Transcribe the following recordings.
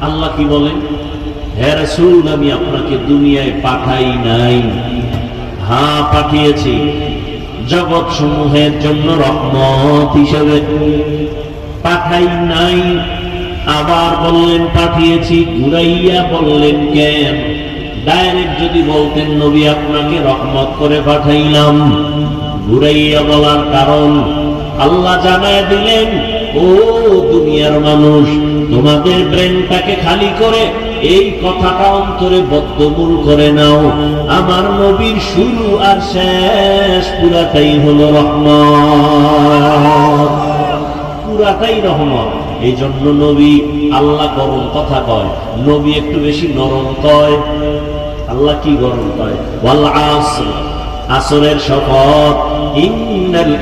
আল্লাহ কি বলেন? হ্যাঁ রাসূল, আমি আপনাকে দুনিয়ায় পাঠাই নাই। হ্যাঁ পাঠিয়েছি। জগৎ সমূহের জন্য রহমত হিসেবে। পাঠাই নাই। আবার বললেন, পাঠিয়েছি। ঘুরাইয়া বললেন, কেন? ডাইরেক্ট যদি বলতেন, নবী আপনাকে রহমত করে পাঠাইলাম। ঘুরাইয়া বলার কারণ আল্লাহ জানায় দিলেন, ও দুনিয়ার মানুষ, তোমাদের ব্রেনটাকে খালি করে এই কথাটা অন্তরে বদ্ধমূল করে নাও। আমার নবীর শুরু আর শেষ পুরাটাই হলো রহমত। পুরাটাই রহমত। এই জন্য নবী আল্লাহ গরম কথা কয়। নবী একটু বেশি নরম কয়। আল্লাহ কি গরম কয়? ওয়াল আসর আসরের শপথ, ইন্নাল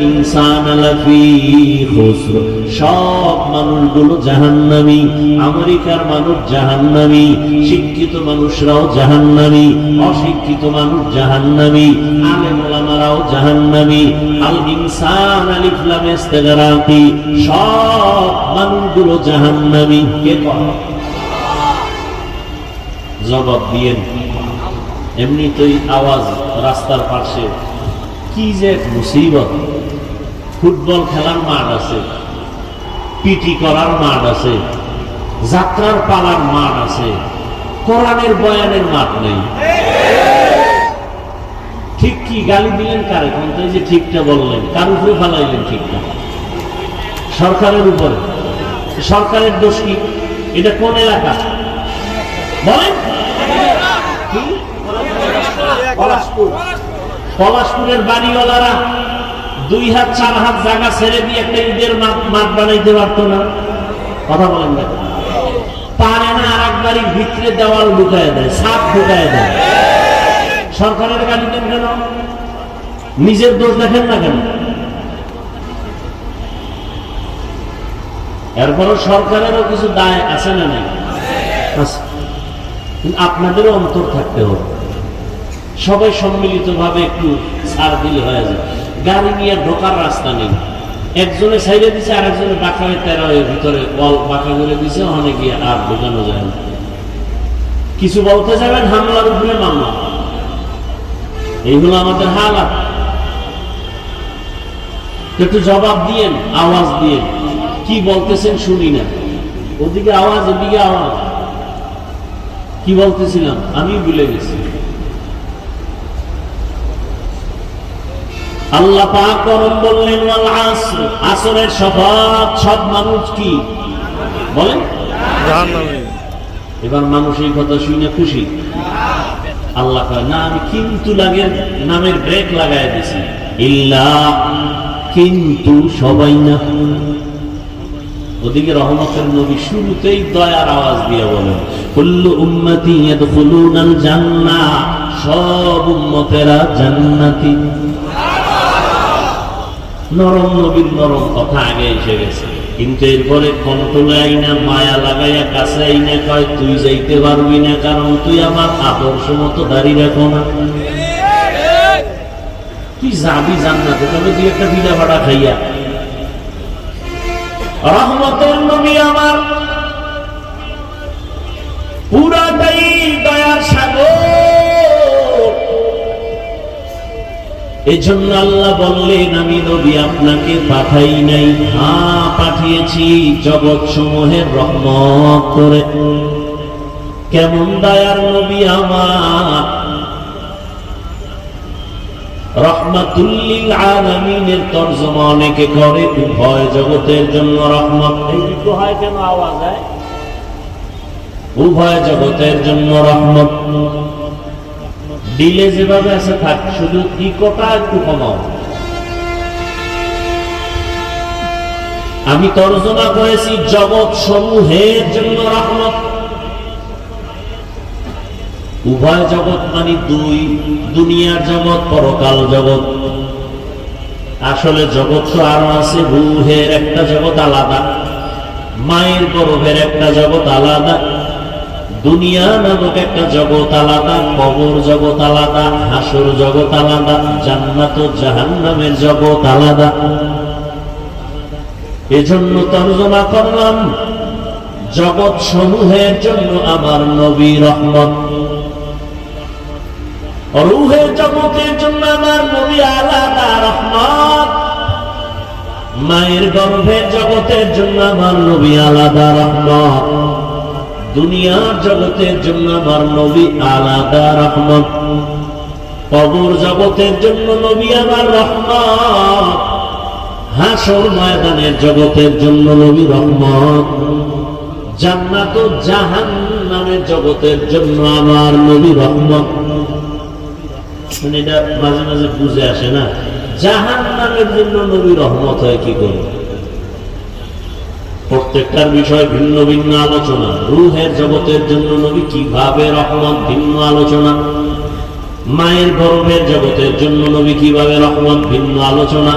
সব মানুষগুলো জাহান্নামী, আমেরিকার মানুষ জাহান্নামী, শিক্ষিত মানুষরাও জাহান্নামী, অশিক্ষিত মানুষ জাহান্নামী জাহান্নামী, আল ইনসান সব মানুষগুলো জাহান্নামী। কে জবাব দিয়েন এমনি তো আওয়াজ রাস্তার পাশে, কি যে এক মুসিবত। ফুটবল খেলার মাঠ আছে, পিটি করার মাঠ আছে, যাত্রার পালার মাঠ আছে, কোরআনের বয়ানের মাঠ নেই। ঠিক কি গালি দিলেন কারে? কোন তো এই যে ঠিকটা বললেন, কার উপরে ফালাইলেন ঠিকটা? সরকারের উপরে। সরকারের দোষ কি? এটা কোন এলাকা? বলেন কি? পলাশপুর। পলাশপুরের বাড়িওয়ালারা দুই হাত, চার হাত জায়গা ছেড়ে দিয়ে একটা ঈদের মাঠ বানাইতে পারতো না। কথা বলেন না। পারে না আর এক বাড়ির ভিতরে দেওয়াল ঢুকায় দেয় সাপ ঢুকায় দেয়। সরকারের গাড়ি দেন কেন? নিজের দোষ দেখেন না কেন? এরপরও সরকারেরও কিছু দায় আছে না নাই? আপনাদেরও অন্তর থাকতে হবে। সবাই সম্মিলিত ভাবে একটু ছাড় দিলে হয়ে যায়। গাড়ি নিয়ে ঢোকার রাস্তা নেই। একজনে সাইডে দিছে আর একজনে বাঁকা হয়ে তেরা ভিতরে বল বাঁকা করে দিছে, ওখানে গিয়ে আর ঢোকানো যায় না। কিছু বলতে যাবেন, হামলার উপরে মামলা। এইগুলো আমাদের হালাত। একটু জবাব দিয়েন, আওয়াজ দিয়েন। কি বলতেছেন শুনি না। ওদিকে আওয়াজ এদিকে আওয়াজ। কি বলতেছিলাম? আমি ভুলে গেছি। আল্লাহ পাক বললেন, ওয়াল আসর। আসরের শপথ সব মানুষ কি? বলেন। এবার মানুষ এই কথা শুনে খুশি। আল্লাহ কয়, না, আমি কিন্তু লাগে নামের ব্রেক লাগাই দিছি। ইল্লা, কিন্তু সবাই না। ওদিকে রহমতের নবী শুরুতেই দয়ার আওয়াজ দিয়ে বলেন, কুল্লু উম্মতি ইয়াদখুলুনাল জান্নাহ। সব উম্মতেরা জান্নাতি। নরম নবীর নরম কথা আগে এসে গেছে। কিন্তু এরপরে কন্ট্রোলে আইনা মায়া লাগাইয়া কাছে আইনা কয়, তুই যাইতে পারবি না, কারণ তুই আমার আদর্শ মতো দাঁড়িয়ে রাখো না। তুই যাবি জান্নাতে, তবে তুই একটা বিড়া ভাড়া খাইয়া রহমতের নবী আমার এজন্য আল্লাহ বললেন, আমি নবী আপনাকে পাঠাই নাই। হ্যাঁ পাঠিয়েছি জগৎ সমূহের রহমত করে। কেমন দয়ার নবী আমার। রহমাতুল্লিল আলামিনের তর্জমা অনেকে করে উভয় জগতের জন্য রহমত। হয় কেন আওয়াজ উভয় জগতের জন্য রহমত। দিলে যেভাবে আছে থাক, শুধু ইকোটা একটু কমাও। আমি তর্জমা করেছি জগৎ সমূহের জন্য রহমত। উভয় জগৎ মানে দুই, দুনিয়ার জগৎ, পরকাল জগৎ। আসলে জগৎ তো আরও আছে, রুহের একটা জগৎ আলাদা, মায়ের গর্ভের একটা জগৎ আলাদা দুনিয়া নামক একটা জগৎ আলাদা, কবর জগৎ আলাদা, হাসর জগৎ আলাদা, জান্নাত ও জাহান্নামের জগৎ আলাদা। এজন্য তর্জমা করলাম, জগৎ সমূহের জন্য আমার নবী রহমত। রুহের জগতের জন্য আমার নবী আলাদা রহমত। মায়ের গর্ভের জগতের জন্য আমার নবী আলাদা রহমত। দুনিয়ার জগতের জন্য আমার নবী আলাদা রহমত। কবর জগতের জন্য নবী আমার রহমত। হাসর ময়দানের জগতের জন্য নবী রহমত। জান্নাত ও জাহান্নামের জগতের জন্য আমার নবী রহমত। এটা মাঝে মাঝে বুঝে আসে না। জাহান্নামের জন্য নবী রহমত হয় কি করবে প্রত্যেকটার বিষয় ভিন্ন ভিন্ন আলোচনা। রুহের জগতের জন্য নবী কীভাবে রহমত, ভিন্ন আলোচনা? মায়ের গর্ভের জগতের জন্য নবী কীভাবে রহমত, ভিন্ন আলোচনা?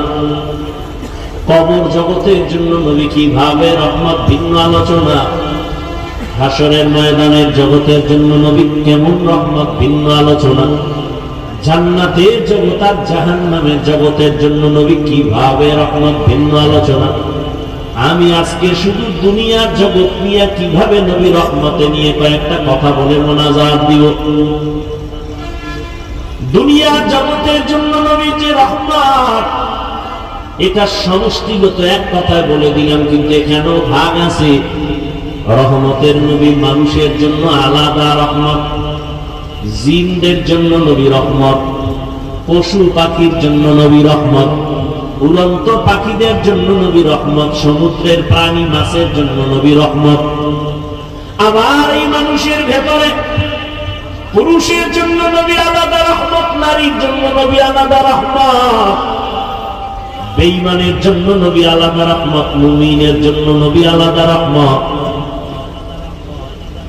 কবর জগতের জন্য নবী কীভাবে রহমত, ভিন্ন আলোচনা? হাসরের ময়দানের জগতের জন্য নবী কেমন রহমত, ভিন্ন আলোচনা? জান্নাতের জগৎ আর জাহান নামের জগতের জন্য নবী কীভাবে রহমত, ভিন্ন আলোচনা? আমি আজকে শুধু দুনিয়ার জগৎ নিয়ে কীভাবে নবী রহমতে নিয়ে কয়েকটা কথা বলে মোনাজাত দিব? দুনিয়ার জগতের জন্য নবী যে রহমত, এটা সমষ্টিগত এক কথায় বলে দিলাম, কিন্তু এখানেও ভাগ আছে। রহমতের নবী মানুষের জন্য আলাদা রহমত, জিনদের জন্য নবী রহমত, পশু পাখির জন্য নবী রহমত। উড়ন্ত পাখিদের জন্য নবী রহমত, সমুদ্রের প্রাণী মাছের জন্য নবী রহমত। আবার এই মানুষের ভেতরে পুরুষের জন্য নবী আলাদা রহমত, নারীর জন্য নবী আলাদা রহমত। বেইমানের জন্য নবী আলাদা রহমত, মুমিনের জন্য নবী আলাদা রহমত।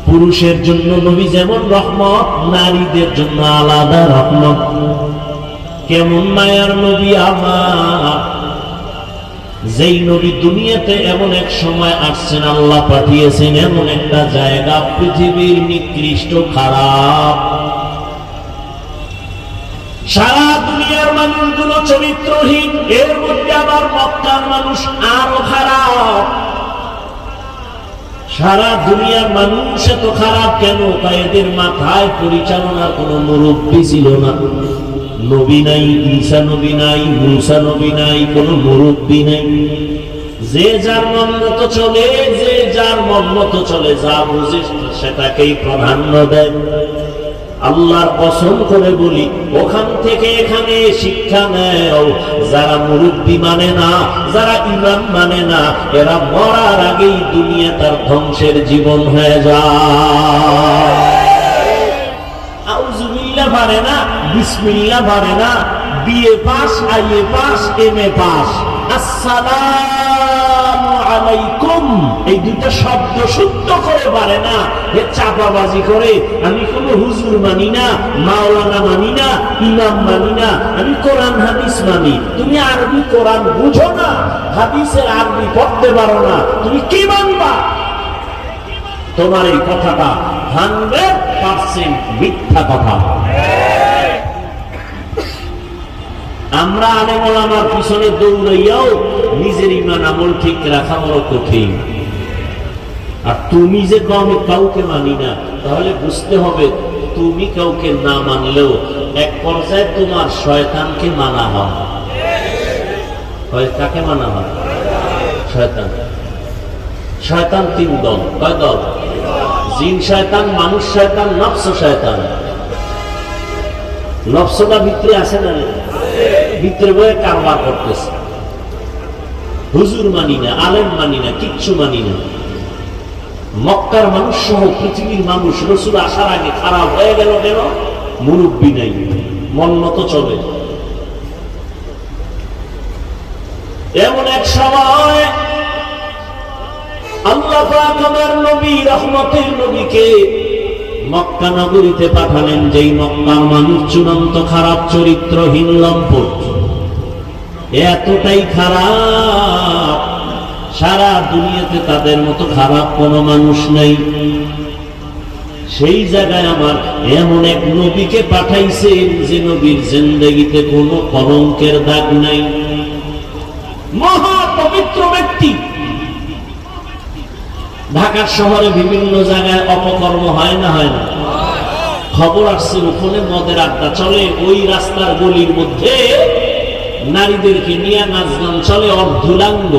পুরুষের জন্য নবী যেমন রহমত, নারীদের জন্য আলাদা রহমত। কেমন মায়ার নবী আমার? যেই নবী দুনিয়াতে এমন এক সময় আসছেন, আল্লাহ পাঠিয়েছেন এমন একটা জায়গা, পৃথিবীর নিকৃষ্ট খারাপ। সারা দুনিয়ার মানুষগুলো চরিত্রহীন, এর মধ্যে আবার মক্কার মানুষ আরও খারাপ। সারা দুনিয়ার মানুষ এত খারাপ কেন? তাই এদের মাথায় পরিচালনার কোনো মুরব্বী ছিল না। নবী নাই, ঈসা নবী নাই, মুসা নবী নাই, কোন মুরব্বী নাই। যে যার মন মতো চলে, যে যার মন মতো চলে, যা বুঝে সেটাকেই প্রাধান্য দেয়। আল্লাহর পছন্দ করে বলি, ওখান থেকে এখানে শিক্ষা নেয় যারা মুরব্বী মানে না, যারা ইমাম মানে না, এরা মরার আগেই দুনিয়া তার ধ্বংসের জীবন হয়ে যায়। আউজুবিল্লাহ পারে না, বিসমিল্লাহ পারে না, BA pass pass M A pass এই শব্দ করে পারে না, এ চাপাবাজি করে। আমি কোনো হুজুর মানি না, মাওলানা মানি না, ইমাম মানি না, আমি কোরআন, হাদিস মানি। তুমি আরবি কোরআন বুঝো না, হাদিসের আরবি পড়তে পারো না, তুমি কি মানবা? তোমার এই কথাটা হান্ড্রেড পার্সেন্ট মিথ্যা কথা। আমরা আলেমল আমার পিছনে দৌড়াইয়াও নিজের ইমান আমল ঠিক রাখা বড় কঠিন। আর তুমি যে আমি কাউকে মানি না, তাহলে বুঝতে হবে তুমি কাউকে না মানলেও এক পর্যায়ে তোমার শয়তানকে মানা হয় কাকে মানা হয়? শয়তান। শয়তান তিন দল। কয় দল? জিন শয়তান, মানুষ শয়তান, নফস শয়তান। নফসটা ভিতরে আছে না? ভিতরে বয়ে কারবার করতেছে। হুজুর মানি না, আলেম মানি না, কিচ্ছু মানি না। মক্কার মানুষ সহ পৃথিবীর মানুষ, রসুল আসার আগে খারাপ হয়ে গেল কেন? মুরব্বী নাই, মন মতো চলে। এমন এক সময় আল্লাহ আমার নবী, রহমতের নবীকে মক্কা নগরীতে পাঠালেন যেই মক্কার মানুষ চূড়ান্ত খারাপ চরিত্রহীন লম্পট। এতটাই খারাপ, সারা দুনিয়াতে তাদের মতো খারাপ কোনো মানুষ নেই। সেই জায়গায় আমার এমন এক নবীকে পাঠাইছেন যে নবীর জিন্দগিতে কোনো কলঙ্কের দাগ নাই। মহা অপবিত্র ব্যক্তি। ঢাকার শহরে বিভিন্ন জায়গায় অপকর্ম হয় না হয় না। খবর আসছে ওখানে, মদের আড্ডা চলে, ওই রাস্তার গলির মধ্যে নারীদেরকে নিয়ে নাচ গান চলে, অর্ধুলাঙ্গ।